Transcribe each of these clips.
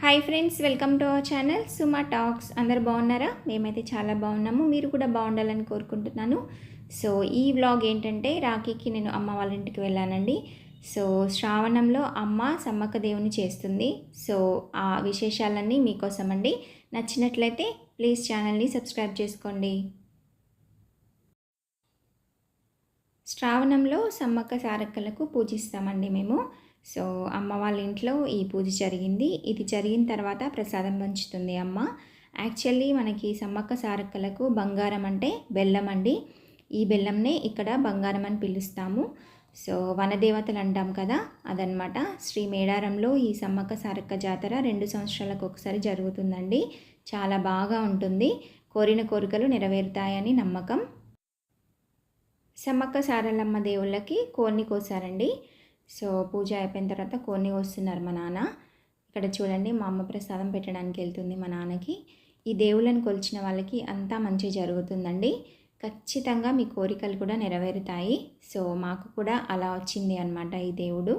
Hi friends welcome to our channel Suma talks అందరు బాగున్నారా? మేమైతే చాలా బాగున్నాము. మీరు కూడా బాగుండాలని కోరుకుంటున్నాను. సో ఈ వ్లాగ్ ఏంటంటే రాఖీకి నేను అమ్మ వాళ్ళ ఇంటికి వెళ్ళానండి. సో శ్రావణంలో అమ్మ సమ్మక్క దేవుని చేస్తుంది. సో ఆ విశేషాలన్నీ మీకోసం అండి నచ్చినట్లయితే ప్లీజ్ ఛానల్ని సబ్స్క్రైబ్ చేసుకోండి. శ్రావణంలో సమ్మక్క సారక్కలకు పూజిస్తామండి మేము. సో అమ్మ వాళ్ళ ఇంట్లో ఈ పూజ జరిగింది. ఇది జరిగిన తర్వాత ప్రసాదం పంచుతుంది అమ్మ. యాక్చువల్లీ మనకి సమ్మక్క సారక్కలకు బంగారం అంటే బెల్లం అండి. ఈ బెల్లంనే ఇక్కడ బంగారం అని పిలుస్తాము. సో వనదేవతలు అంటాం కదా అదనమాట శ్రీ మేడారంలో ఈ సమ్మక్క సారక్క జాతర రెండు సంవత్సరాలకు ఒకసారి జరుగుతుందండి. చాలా బాగా ఉంటుంది. కోరిన కోరికలు నెరవేరుతాయని నమ్మకం. సమ్మక్క సారలమ్మ దేవుళ్ళకి కోరిని కోసారండి. సో పూజ అయిపోయిన తర్వాత కొన్ని వస్తున్నారు మా నాన్న. ఇక్కడ చూడండి మా అమ్మ ప్రసాదం పెట్టడానికి వెళ్తుంది మా నాన్నకి. ఈ దేవుళ్ళని కొలిచిన వాళ్ళకి అంతా మంచి జరుగుతుందండి. ఖచ్చితంగా మీ కోరికలు కూడా నెరవేరుతాయి. సో మాకు కూడా అలా వచ్చింది అనమాట ఈ దేవుడు.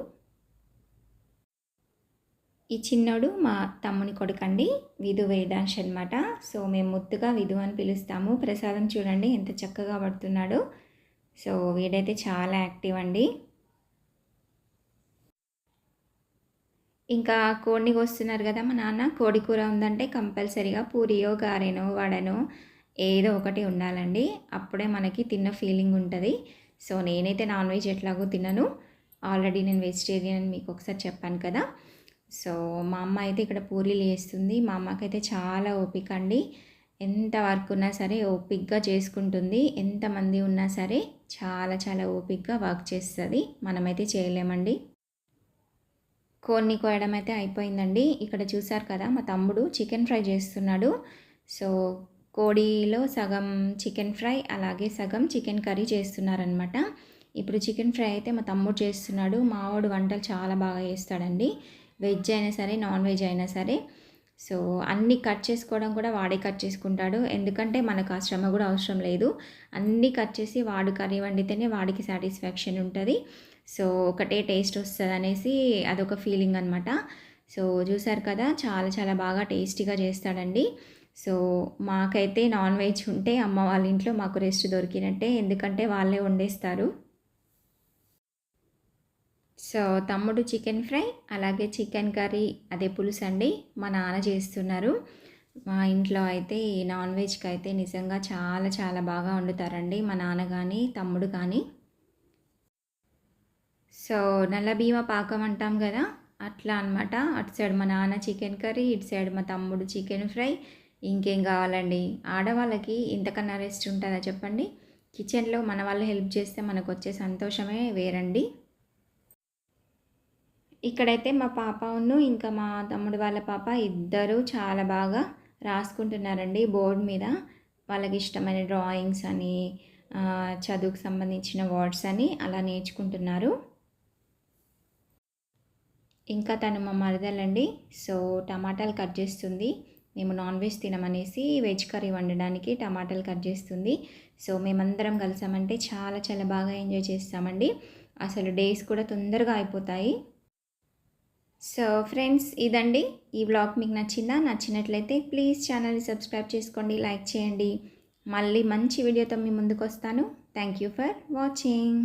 ఈ చిన్నోడు మా తమ్ముని కొడుకండి. విధు వేదాంశ్ అనమాట సో మేము ముద్దుగా విధు అని పిలుస్తాము. ప్రసాదం చూడండి ఎంత చక్కగా పడుతున్నాడు. సో వీడైతే చాలా యాక్టివ్ అండి. ఇంకా కోడిని వస్తున్నారు కదా మా నాన్న కోడి కూర ఉందంటే కంపల్సరీగా పూరియో గారెనో వడనో ఏదో ఒకటి ఉండాలండి. అప్పుడే మనకి తిన్న ఫీలింగ్ ఉంటుంది. సో నేనైతే నాన్ వెజ్ ఎట్లాగో తినను. ఆల్రెడీ నేను వెజిటేరియన్ అని మీకు ఒకసారి చెప్పాను కదా. సో మా అమ్మ అయితే ఇక్కడ పూరీలు వేస్తుంది మా అమ్మకైతే చాలా ఓపిక అండి. ఎంత వర్క్ ఉన్నా సరే ఓపిక్గా చేసుకుంటుంది. ఎంతమంది ఉన్నా సరే చాలా చాలా ఓపిక్గా వర్క్ చేస్తుంది. మనమైతే చేయలేమండి. కోన్ని కోయడం అయితే అయిపోయిందండి. ఇక్కడ చూసారు కదా మా తమ్ముడు చికెన్ ఫ్రై చేస్తున్నాడు. సో కోడిలో సగం చికెన్ ఫ్రై అలాగే సగం చికెన్ కర్రీ చేస్తున్నారనమాట ఇప్పుడు చికెన్ ఫ్రై అయితే మా తమ్ముడు చేస్తున్నాడు. మావాడు వంటలు చాలా బాగా చేస్తాడండి. వెజ్ అయినా సరే నాన్ వెజ్ అయినా సరే. సో అన్నీ కట్ చేసుకోవడం కూడా వాడే కట్ చేసుకుంటాడు. ఎందుకంటే మనకు ఆ శ్రమ కూడా అవసరం లేదు. అన్నీ కట్ చేసి వాడు కర్రీ వండితేనే వాడికి సాటిస్ఫాక్షన్ ఉంటుంది. సో ఒకటే టేస్ట్ వస్తుంది అనేసి అదొక ఫీలింగ్ అనమాట సో చూసారు కదా చాలా చాలా బాగా టేస్టీగా చేస్తాడండి. సో మాకైతే నాన్ వెజ్ ఉంటే అమ్మ వాళ్ళ ఇంట్లో మాకు రెస్ట్ దొరికినట్టే ఎందుకంటే వాళ్ళే వండేస్తారు. సో తమ్ముడు చికెన్ ఫ్రై అలాగే చికెన్ కర్రీ అదే పులుసు అండి మా నాన్న చేస్తున్నారు. మా ఇంట్లో అయితే నాన్ వెజ్కి అయితే నిజంగా చాలా చాలా బాగా వండుతారండి మా నాన్న కానీ తమ్ముడు కానీ సో నల్ల భీమ పాకం అంటాం కదా అట్లా అనమాట అటు సైడ్ మా నాన్న చికెన్ కర్రీ ఇటు సైడ్ మా తమ్ముడు చికెన్ ఫ్రై. ఇంకేం కావాలండి? ఆడవాళ్ళకి ఇంతకన్నా రెస్ట్ ఉంటుందా చెప్పండి? కిచెన్లో మన వాళ్ళు హెల్ప్ చేస్తే మనకు వచ్చే సంతోషమే వేరండి. ఇక్కడైతే మా పాప ఉన్ను ఇంకా మా తమ్ముడు వాళ్ళ పాప ఇద్దరూ చాలా బాగా రాసుకుంటున్నారండి బోర్డు మీద. వాళ్ళకి ఇష్టమైన డ్రాయింగ్స్ అని చదువుకు సంబంధించిన వర్డ్స్ అని అలా నేర్చుకుంటున్నారు. ఇంకా తను మా మరదలండి. సో టమాటాలు కట్ చేస్తుంది. మేము నాన్ వెజ్ తినమనేసి వెజ్ కర్రీ వండడానికి టమాటాలు కట్ చేస్తుంది. సో మేమందరం కలిసామంటే చాలా చాలా బాగా ఎంజాయ్ చేస్తామండి. అసలు డేస్ కూడా తొందరగా అయిపోతాయి. సో ఫ్రెండ్స్ ఇదండి. ఈ బ్లాగ్ మీకు నచ్చిందా? నచ్చినట్లయితే ప్లీజ్ ఛానల్ని సబ్స్క్రైబ్ చేసుకోండి లైక్ చేయండి. మళ్ళీ మంచి వీడియోతో మీ ముందుకు వస్తాను థ్యాంక్ యూ ఫర్ వాచింగ్.